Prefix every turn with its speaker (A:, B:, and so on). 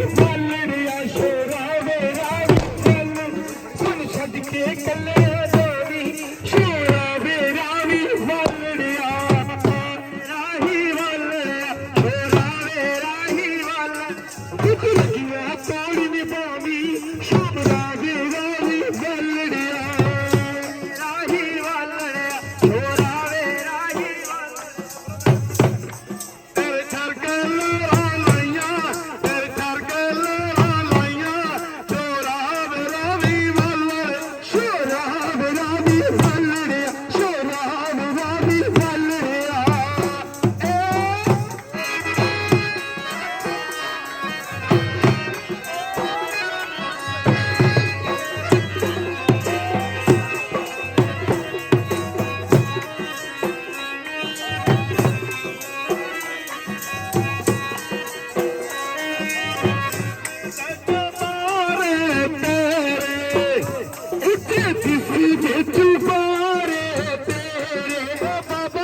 A: Thank you. ਉੱਤੇ ਜਿਸ ਵਿੱਚ ਚੁਬਾਰੇ ਤੇਰੇ। ਬਾਬਾ